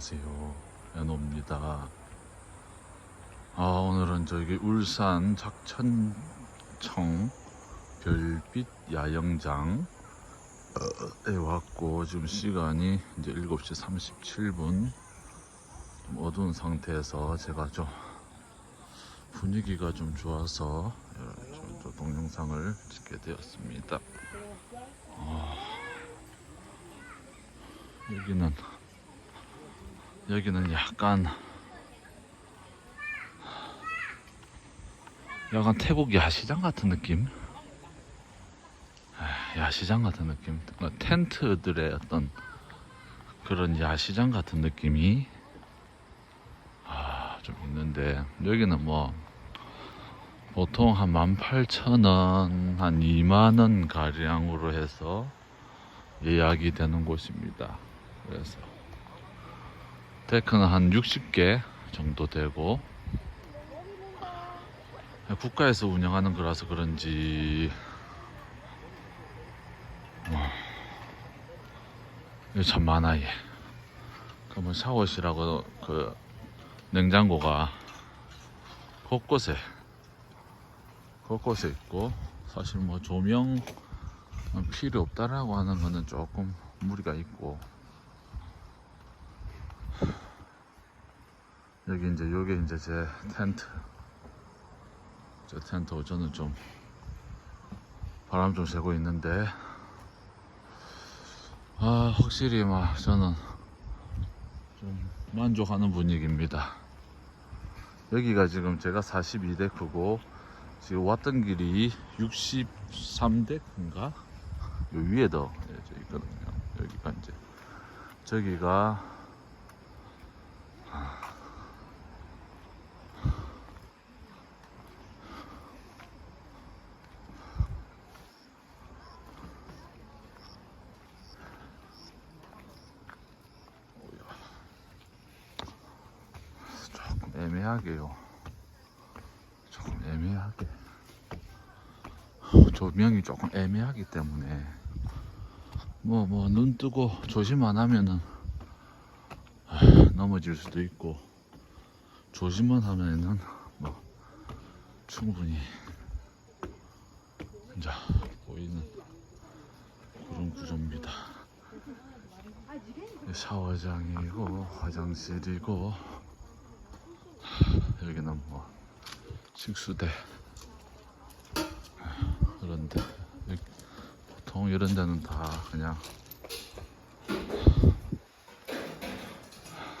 안녕하세요. 연호입니다. 아, 오늘은 저기 울산 작천청 별빛 야영장에 왔고, 지금 시간이 이제 7시 37분. 좀 어두운 상태에서 제가 좀 분위기가 좀 좋아서 저, 저 동영상을 찍게 되었습니다. 아, 여기는 여기는 약간 약간 태국 야시장 같은 느낌? 아, 야시장 같은 느낌? 그러니까 텐트들의 어떤 그런 야시장 같은 느낌이 아, 좀 있는데 여기는 뭐 보통 한 18,000원, 한 2만원 가량으로 해서 예약이 되는 곳입니다. 그래서 데크는 한 60개 정도 되고 국가에서 운영하는 거라서 그런지 어, 이거 참 많아 얘. 그러면 샤워실하고 그 냉장고가 곳곳에 곳곳에 있고 사실 뭐 조명 필요 없다라고 하는 거는 조금 무리가 있고 여기 이제 요게 이제 제 텐트. 제 텐트 저는 좀 바람 좀 쐬고 있는데. 아 확실히 막 저는 좀 만족하는 분위기입니다. 여기가 지금 제가 42데크고 지금 왔던 길이 63데크인가? 요 위에 더 예, 저 있거든요. 여기가 이제 저기가 조금 애매하게요. 조금 애매하게. 조명이 조금 애매하기 때문에 뭐 뭐 눈 뜨고 조심 안 하면은 아, 넘어질 수도 있고 조심만 하면은 뭐 충분히 자 보이는 그런 구조입니다. 샤워장이고 화장실이고 여기는 뭐 식수대 그런데 보통 이런 데는 다 그냥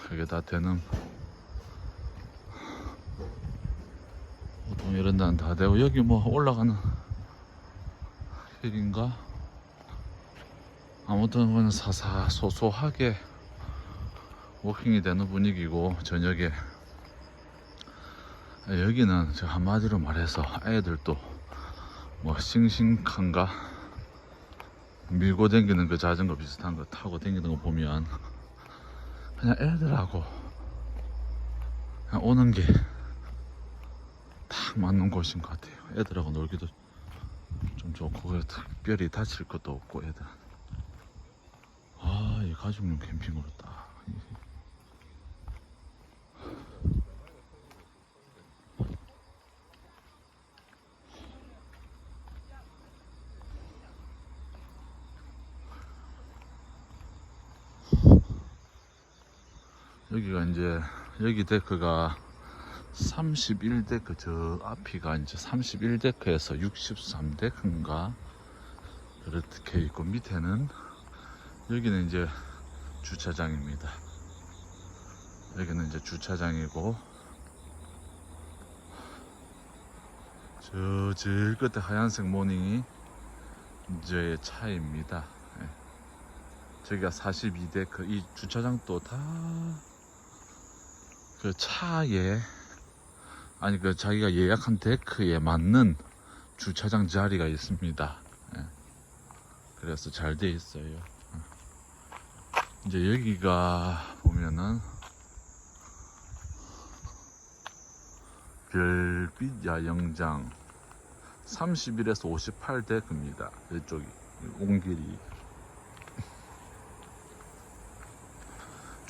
그게 다 되는 보통 이런 데는 다 되고 여기 뭐 올라가는 길인가? 아무튼 그냥 사사 소소하게 워킹이 되는 분위기고 저녁에 여기는 저 한마디로 말해서 애들도 뭐 싱싱한가 밀고 다니는 그 자전거 비슷한 거 타고 다니는 거 보면 그냥 애들하고 그냥 오는 게 딱 맞는 곳인 것 같아요. 애들하고 놀기도 좀 좋고 특별히 다칠 것도 없고 애들. 아, 이 가족용 캠핑으로 딱. 여기가 이제 여기 데크가 31데크 저 앞이가 이제 31데크에서 63데크인가 그렇게 있고 밑에는 여기는 이제 주차장입니다. 여기는 이제 주차장이고 저 제일 끝에 하얀색 모닝이 이제 차입니다. 예. 저기가 42데크 이 주차장도 다 그 차에 아니 그 자기가 예약한 데크에 맞는 주차장 자리가 있습니다. 예. 그래서 잘 돼 있어요. 이제 여기가 보면은 별빛 야영장 31에서 58 데크입니다. 이쪽이 온 길이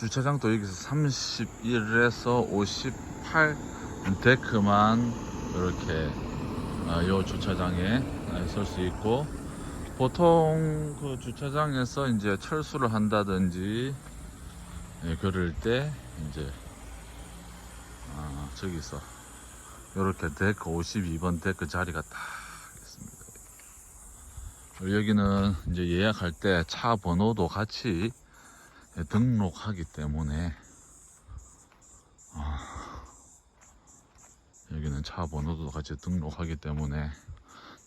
주차장도 여기서 31에서 58 데크만 이렇게 아, 요 주차장에 설 수 있고 보통 그 주차장에서 이제 철수를 한다든지 예, 그럴 때 이제 아, 저기서 이렇게 데크 52번 데크 자리가 딱 있습니다. 여기는 이제 예약할 때 차 번호도 같이 예, 등록하기 때문에 아, 여기는 차 번호도 같이 등록하기 때문에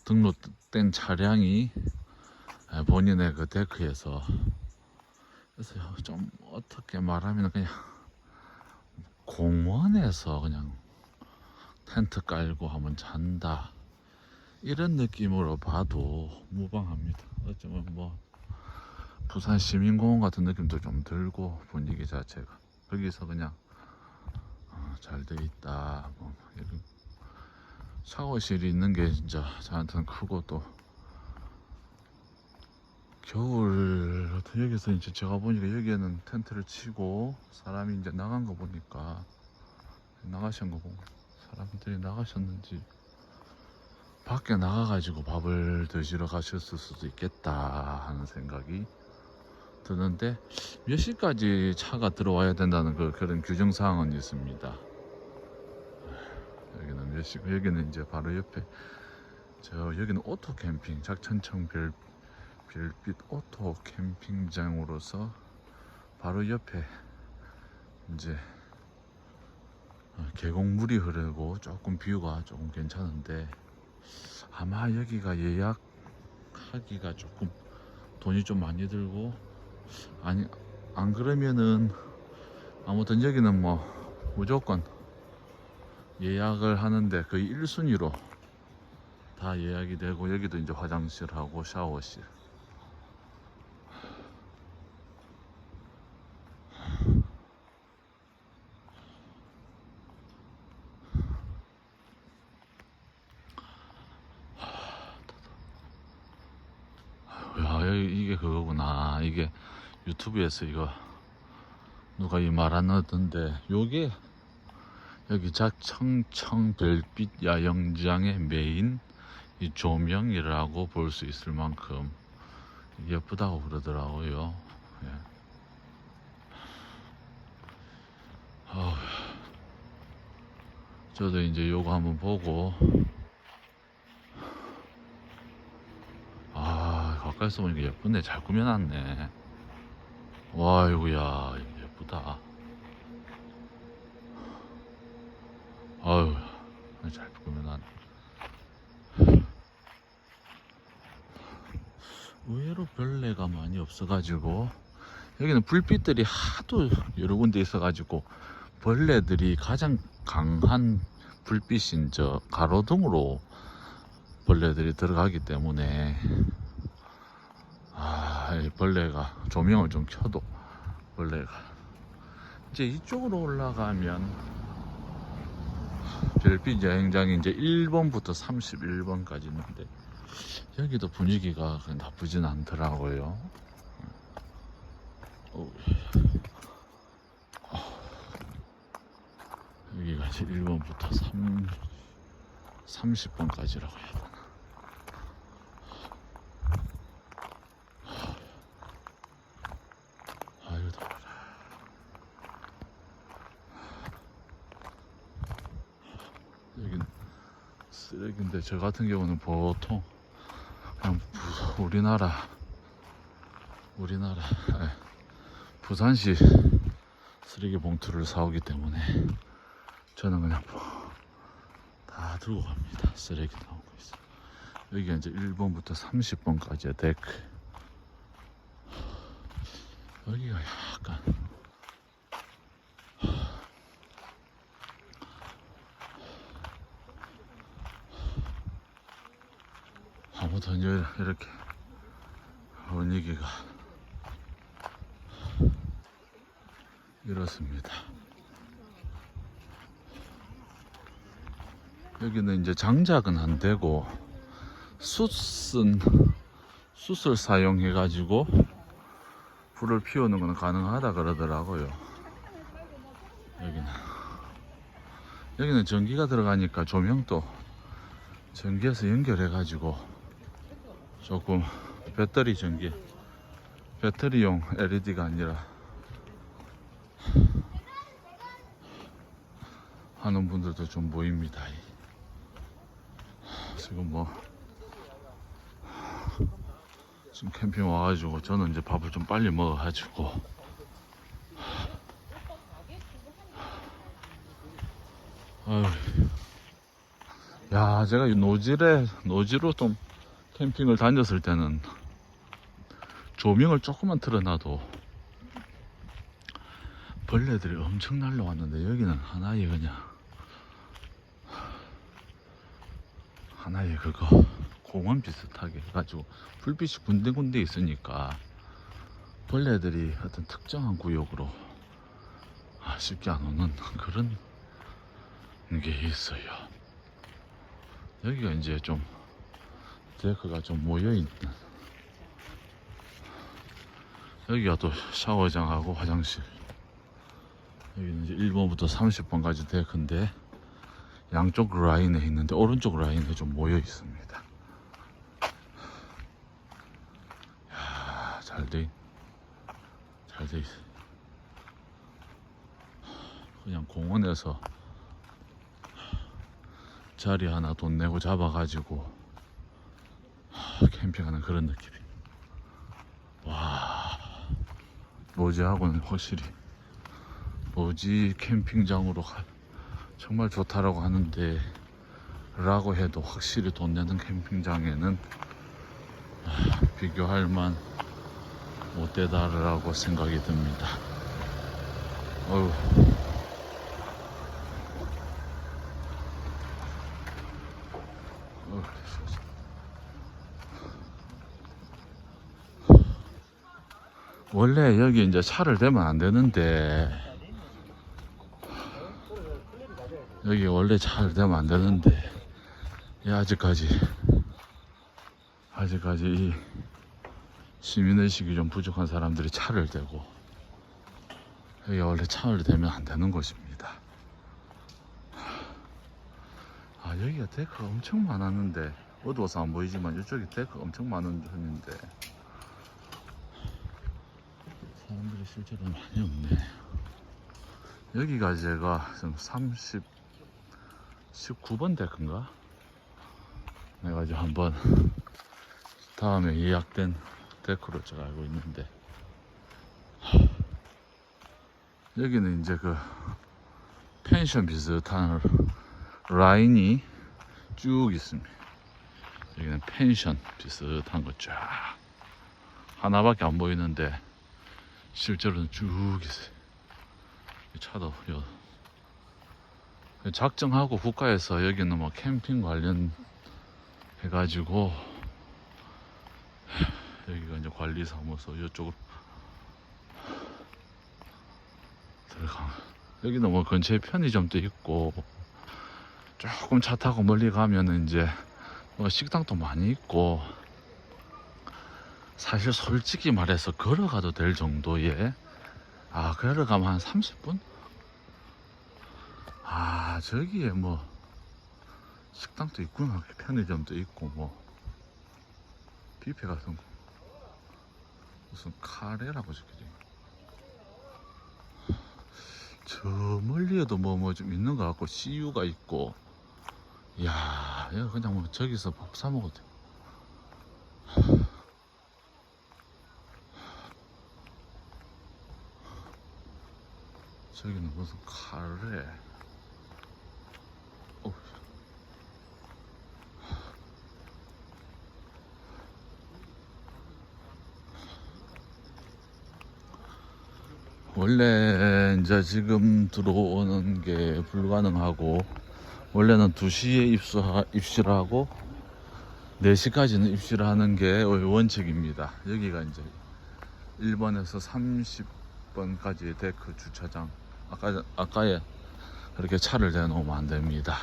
등록된 차량이 예, 본인의 그 데크에서 그래서 좀 어떻게 말하면 그냥 공원에서 그냥 텐트 깔고 하면 잔다 이런 느낌으로 봐도 무방합니다. 어쩌면 뭐 부산 시민공원 같은 느낌도 좀 들고 분위기 자체가 거기서 그냥 어, 잘돼 있다. 뭐 이런 샤워실이 있는 게 진짜 저한테는 크고 또 겨울 같은 여기서 이제 제가 보니까 여기에는 텐트를 치고 사람이 이제 나간 거 보니까 나가신 거 보고 사람들이 나가셨는지 밖에 나가가지고 밥을 드시러 가셨을 수도 있겠다 하는 생각이 드는데 몇 시까지 차가 들어와야 된다는 그 그런 규정 사항은 있습니다. 여기는 몇 시? 여기는 이제 바로 옆에 저 여기는 오토 캠핑 작천청 별 별빛 오토 캠핑장으로서 바로 옆에 이제 어, 계곡물이 흐르고 조금 뷰가 조금 괜찮은데 아마 여기가 예약하기가 조금 돈이 좀 많이 들고 아니 안 그러면은 아무튼 여기는 뭐 무조건 예약을 하는데 거의 1순위로 다 예약이 되고 여기도 이제 화장실하고 샤워실 야 여기 이게 그거구나 이게 유튜브에서 이거 누가 이 말안 하던데 요게 여기 작청청 별빛 야영장의 메인 이 조명이라고 볼 수 있을 만큼 예쁘다고 그러더라고요. 예. 저도 이제 요거 한번 보고. 아 가까이서 보니까 예쁘네. 잘 꾸며놨네 와 이거야 예쁘다. 아유 잘 꾸며놨네 의외로 별내가 많이 없어가지고 여기는 불빛들이 하도 여러 군데 있어가지고 벌레들이 가장 강한 불빛인 저 가로등으로 벌레들이 들어가기 때문에 아, 이 벌레가 조명을 좀 켜도 벌레가 이제 이쪽으로 올라가면 별빛 여행장이 이제 1번부터 31번까지 있는데 여기도 분위기가 나쁘진 않더라고요. 아, 여기가 이제 1번부터 3, 30번까지라고 해야 되나. 아유 더워라 여긴 쓰레기인데 저 같은 경우는 보통 그냥 부- 우리나라 우리나라 에, 부산시 쓰레기 봉투를 사오기 때문에 저는 그냥 뭐다 들고 갑니다. 쓰레기 나오고 있어 여기가 이제 1번부터 30번까지의 데크. 여기가 약간 여- 이렇게 분위기가 이렇습니다. 여기는 이제 장작은 안 되고 숯은 숯을 사용해 가지고 불을 피우는 건 가능하다 그러더라고요. 여기는 여기는 전기가 들어가니까 조명도 전기에서 연결해 가지고 조금 배터리 전기 배터리용 LED가 아니라 하는 분들도 좀 보입니다. 지금 뭐 지금 캠핑 와가지고 저는 이제 밥을 좀 빨리 먹어가지고 아유. 야 제가 이 노질에 노지로 좀 캠핑을 다녔을 때는 조명을 조금만 틀어놔도 벌레들이 엄청 날라왔는데 여기는 하나의 그냥 하나의 그거 공원 비슷하게 해가지고 불빛이 군데군데 있으니까 벌레들이 어떤 특정한 구역으로 아, 쉽게 안 오는 그런 게 있어요. 여기가 이제 좀 데크가 좀 모여 있는 여기가 또 샤워장하고 화장실 여기는 이제 1번부터 30번까지 데크인데 양쪽 라인에 있는데 오른쪽 라인에 좀 모여 있습니다. 야, 잘돼 잘돼 있어. 그냥 공원에서 자리 하나 돈 내고 잡아가지고 캠핑하는 그런 느낌. 와, 모지하고는 확실히 모지 캠핑장으로 가, 정말 좋다라고 하는데 라고 해도 확실히 돈 내는 캠핑장에는 아, 비교할 만 못되다라고 생각이 듭니다. 어휴, 원래 여기 이제 차를 대면 안 되는데 여기 원래 차를 대면 안 되는데 이 아직까지 아직까지 이 시민의식이 좀 부족한 사람들이 차를 대고 여기 원래 차를 대면 안 되는 곳입니다. 아 여기가 데크가 엄청 많았는데 어두워서 안 보이지만 이쪽이 데크가 엄청 많은 편인데 사람들이 실제로 많이 없네 여기가 제가 지금 30 19번 데크인가? 내가 이제 한번 다음에 예약된 데크로 제가 알고 있는데 하, 여기는 이제 그 펜션 비슷한 라인이 쭉 있습니다. 여기는 펜션 비슷한 거 쫙 하나밖에 안 보이는데 실제로는 쭉 있어요. 이 차도 요 작정하고 국가에서 여기는 뭐 캠핑 관련 해가지고 여기가 이제 관리사무소 이쪽으로 들어가 여기는 뭐 근처에 편의점도 있고 조금 차 타고 멀리 가면은 이제 뭐 식당도 많이 있고 사실 솔직히 말해서 걸어가도 될 정도의 아 걸어가면 한 30분? 아 저기에 뭐 식당도 있구나. 편의점도 있고 뭐. 뷔페 같은 거. 무슨 카레라고 적혀져 저 멀리에도 뭐 뭐 좀 있는 것 같고 CU가 있고. 이야 그냥 뭐 저기서 밥 사 먹어도 돼 저기는 무슨 카레 어. 원래 이제 지금 들어오는 게 불가능하고 원래는 2시에 입수 입시를 하고 4시까지는 입시를 하는 게 원칙입니다. 여기가 이제 1번에서 30번까지 데크 주차장 아까, 아까에 그렇게 차를 대놓으면 안 됩니다.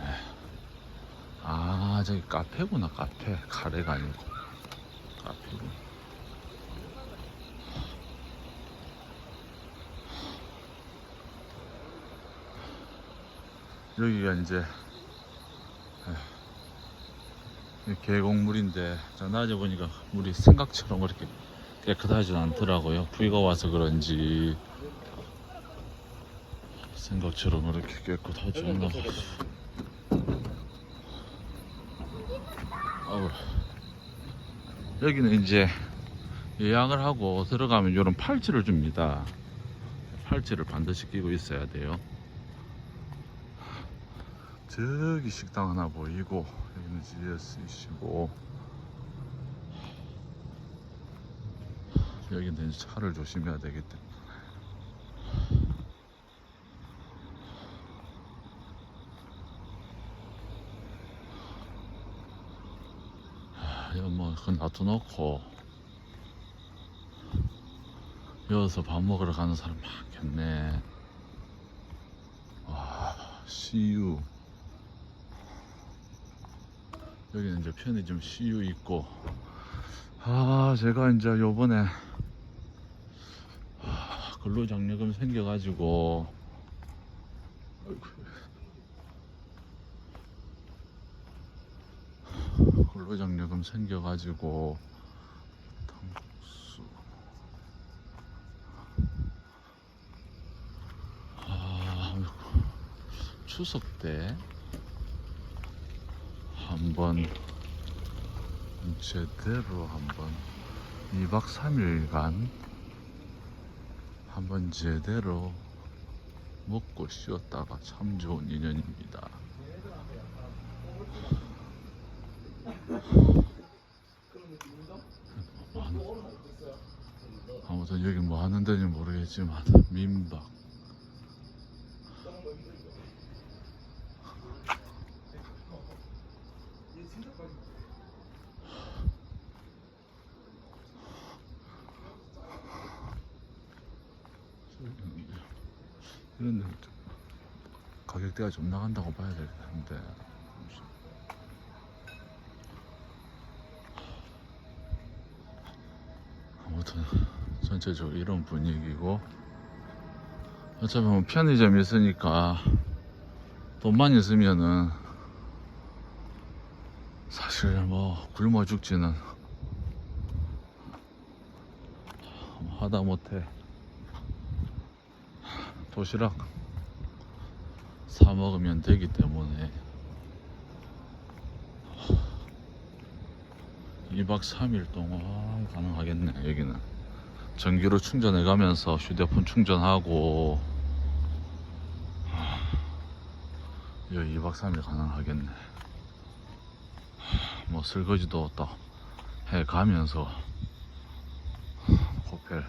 예. 아, 저기 카페구나, 카페. 카레가 아니고. 카페구 여기가 이제 예. 계곡물인데 낮에 보니까 물이 생각처럼 그렇게 깨끗하진 않더라고요. 비가 와서 그런지 생각처럼 그렇게 깨끗하지 않나. 여기는 이제 예약을 하고 들어가면 이런 팔찌를 줍니다. 팔찌를 반드시 끼고 있어야 돼요. 저기 식당 하나 보이고 여기는 GS25 여기는 이제 차를 조심해야 되기 때문에 그건 놔둬놓고 여기서 밥 먹으러 가는 사람 많겠네. 와 CU 여기는 이제 편의점 CU 있고. 아 제가 이제 요번에 아, 근로장려금 생겨가지고 아이고. 근로장려금 생겨가지고 당수 아 추석 때 한번 제대로 한번 2박 3일간 한번 제대로 먹고 쉬었다가 참 좋은 인연입니다. 아무튼 여기 뭐 하는 모르겠지만 민박. 이런 데좀 가격대가 좀 나간다고 봐야 될 텐데. 아무튼 전체적으로 이런 분위기고 어차피 뭐 편의점 있으니까 돈만 있으면은 사실 뭐 굶어 죽지는 하다 못해. 도시락 사 먹으면 되기 때문에. 2박 3일 동안 가능하겠네 여기는 전기로 충전해 가면서 휴대폰 충전하고. 여기 2박 3일 가능하겠네. 뭐 설거지도 또해 가면서. 호텔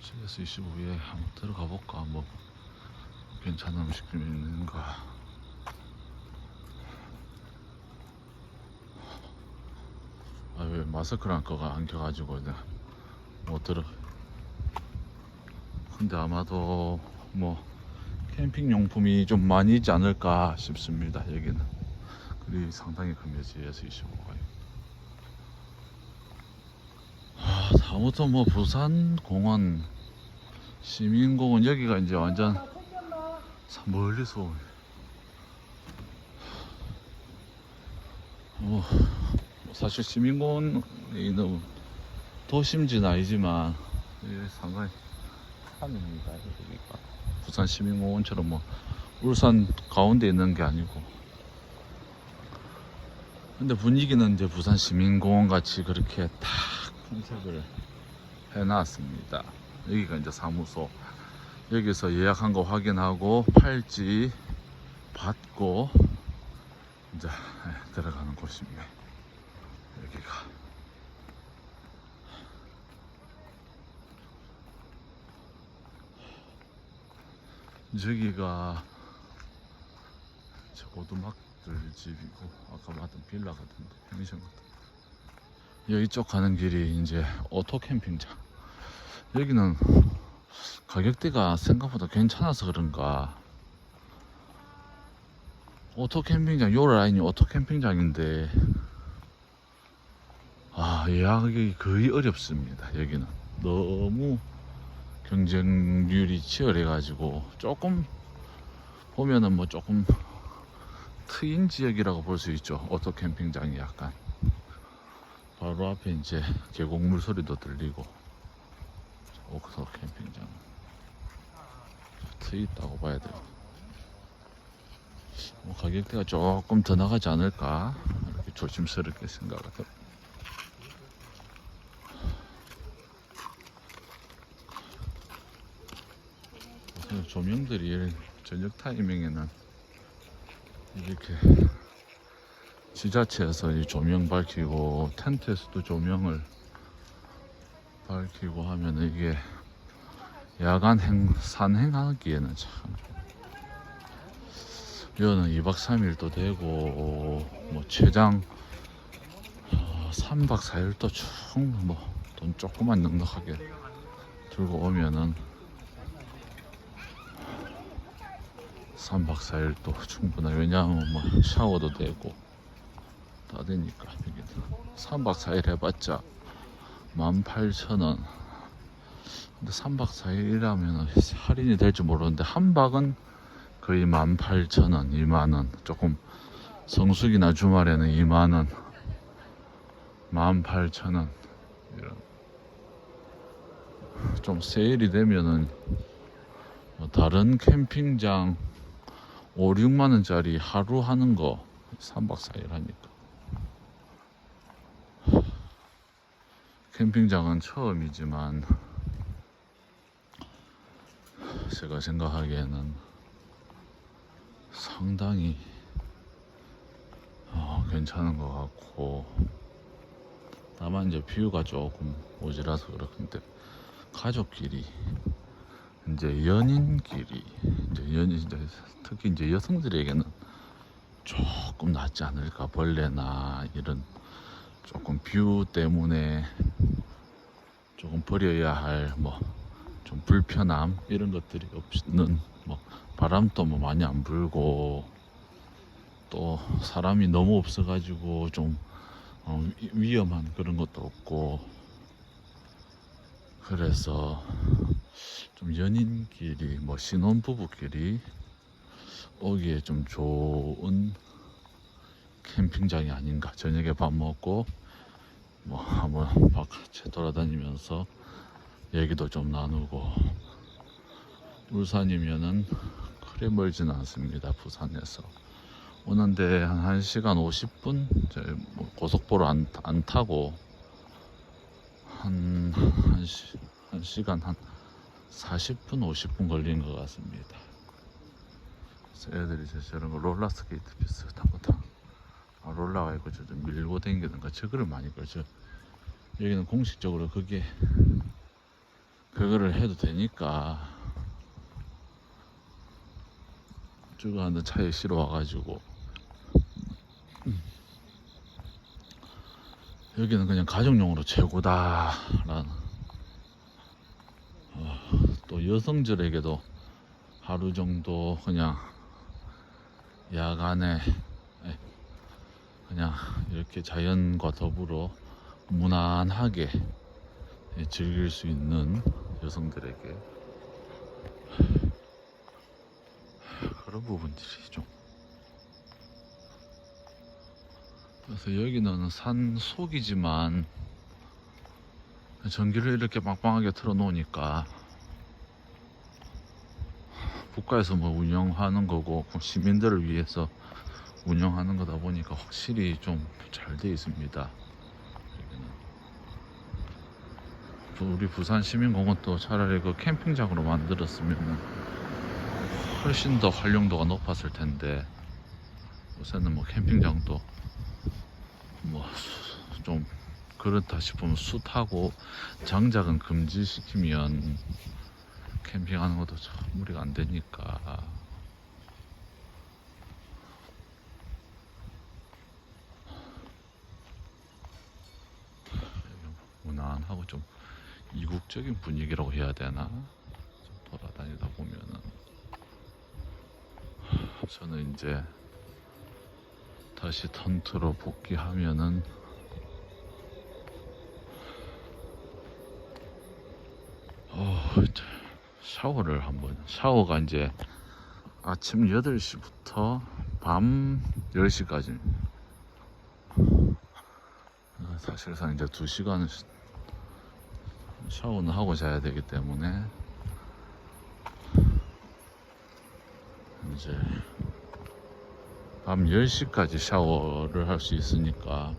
CS25에 한번 들어가 볼까? 뭐 괜찮은 음식점이 있는가 아 왜 마스크랑 거가 안 껴가지고 내가 못 들어. 근데 아마도 뭐 캠핑 용품이 좀 많이 있지 않을까 싶습니다 여기는. 그리 상당히 큽니다 GS25가 아, 아무튼 뭐 부산 공원 시민공원 여기가 이제 완전 사- 멀리서 오네. 어, 뭐 사실 시민공원에 있는 도심지는 아니지만 이게 상당히 산입니다 여기가 부산 시민공원처럼 뭐 울산 가운데 있는 게 아니고 근데 분위기는 이제 부산 시민공원 같이 그렇게 딱 컨셉을 해놨습니다. 여기가 이제 사무소. 여기서 예약한 거 확인하고 팔찌 받고 이제 예, 들어가는 곳입니다. 여기가. 저기가 저 오두막들 집이고 아까 봤던 빌라 같은데 펜션 같은 여기 쪽 가는 길이 이제 오토 캠핑장. 여기는 가격대가 생각보다 괜찮아서 그런가. 오토 캠핑장 요 라인이 오토 캠핑장인데 아 예약이 거의 어렵습니다 여기는 너무 경쟁률이 치열해 가지고 조금 보면은 뭐 조금 트인 지역이라고 볼 수 있죠. 오토 캠핑장이 약간 바로 앞에 이제 계곡물 소리도 들리고 오토 캠핑장 트이 있다고 봐야 돼요. 뭐 가격대가 조금 더 나가지 않을까 이렇게 조심스럽게 생각을 해요. 조명들이 저녁 타이밍에는 이렇게 지자체에서 이 조명 밝히고 텐트에서도 조명을 밝히고 하면은 이게 야간 행, 산행하기에는 참. 이거는 2박 3일도 되고 뭐 최장 어, 3박 4일도 충뭐돈 조금만 넉넉하게 들고 오면은 3박 4일 또 충분해. 왜냐하면 뭐 샤워도 되고 다 되니까. 여기는 3박 4일 해봤자 18,000원. 근데 3박 4일이라면 할인이 될지 모르는데 한 박은 거의 18,000원 2만원. 조금 성수기나 주말에는 2만원. 18,000원. 이런. 좀 세일이 되면은 뭐 다른 캠핑장 5, 6만 원짜리 하루 하는 거 3박 4일 하니까. 캠핑장은 처음이지만 제가 생각하기에는 상당히 어, 괜찮은 것 같고 다만 이제 뷰가 조금 모자라서 그렇는데 가족끼리 이제 연인끼리 이제 연 이제 특히 이제 여성들에게는 조금 낫지 않을까? 벌레나 이런 조금 뷰 때문에 조금 버려야 할 뭐 좀 불편함 이런 것들이 없는 뭐 바람도 뭐 많이 안 불고 또 사람이 너무 없어가지고 좀 어, 위- 위험한 그런 것도 없고 그래서 좀 연인끼리 뭐 신혼부부끼리 오기에 좀 좋은 캠핑장이 아닌가. 저녁에 밥 먹고 뭐 한번 바깥에 돌아다니면서 얘기도 좀 나누고. 울산이면은 그래 멀지는 않습니다 부산에서. 오는데 한 1시간 50분? 저희 뭐 고속도로 안, 안 타고 한, 한, 시, 한 시간 한 40분 50분 걸리는 것 같습니다. 그래서 애들이 이제 저런 거 롤러 스케이트 비슷한 거다 아, 롤러가 있고 저 좀 밀고 당기는 거 저거를 많이 걸죠 여기는 공식적으로 그게 그거를 해도 되니까 쭉 하는 차에 실어 와가지고 여기는 그냥 가정용으로 최고다라는 어, 또 여성들에게도 하루 정도 그냥 야간에 예, 그냥 이렇게 자연과 더불어 무난하게 예, 즐길 수 있는 여성들에게 그런 부분들이 좀. 그래서 여기는 산 속이지만 전기를 이렇게 빵빵하게 틀어 놓으니까 국가에서 뭐 운영하는 거고 시민들을 위해서 운영하는 거다 보니까 확실히 좀 잘 돼 있습니다. 우리 부산 시민공원도 차라리 그 캠핑장으로 만들었으면 훨씬 더 활용도가 높았을 텐데 요새는 뭐 캠핑장도 뭐 좀 그렇다 싶으면 숯하고 장작은 금지시키면 캠핑하는 것도 참 무리가 안 되니까. 무난하고 좀 이국적인 분위기라고 해야 되나? 좀 돌아다니다 보면은. 저는 이제 다시 텐트로 복귀하면은 어, 자, 샤워를 한번. 샤워가 이제 아침 8시부터 밤 10시까지. 사실상 이제 2시간 샤워는 하고 자야 되기 때문에. 이제 밤 10시까지 샤워를 할 수 있으니까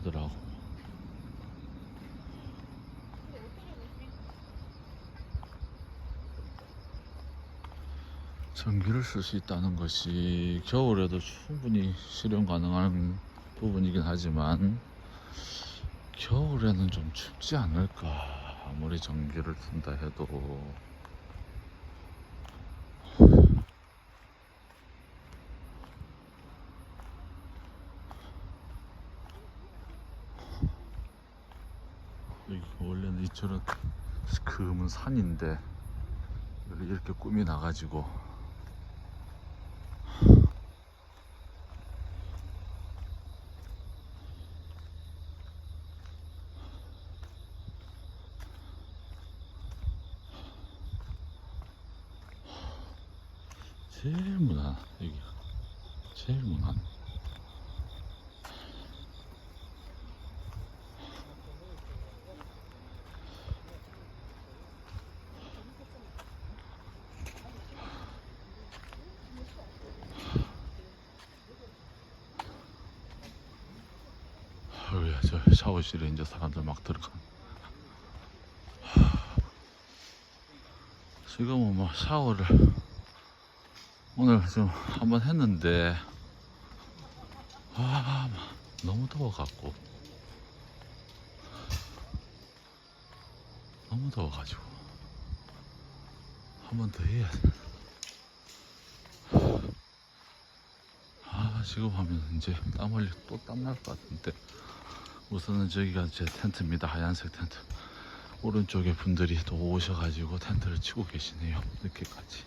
애들하고. 전기를 쓸 수 있다는 것이 겨울에도 충분히 실현 가능한 부분이긴 하지만 겨울에는 좀 춥지 않을까. 아무리 전기를 쓴다 해도 여기 이처럼 금은 산인데 이렇게 꿈이 나가지고 제일 무난 여기 제일 무난 어우야 저 샤워실에 이제 사람들 막 들어가. 지금은 뭐 샤워를 오늘 좀 한번 했는데 아 너무 더워갖고. 너무 더워가지고. 한 번 더 해야 돼. 아 지금 하면 이제 땀 흘리 또 땀 날 것 같은데 우선은 저기가 제 텐트입니다. 하얀색 텐트. 오른쪽에 분들이 또 오셔가지고 텐트를 치고 계시네요. 늦게까지.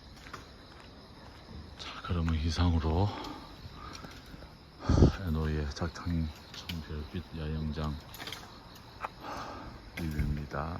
자 그러면 이상으로 에노의 작탕 청별빛 야영장 리뷰입니다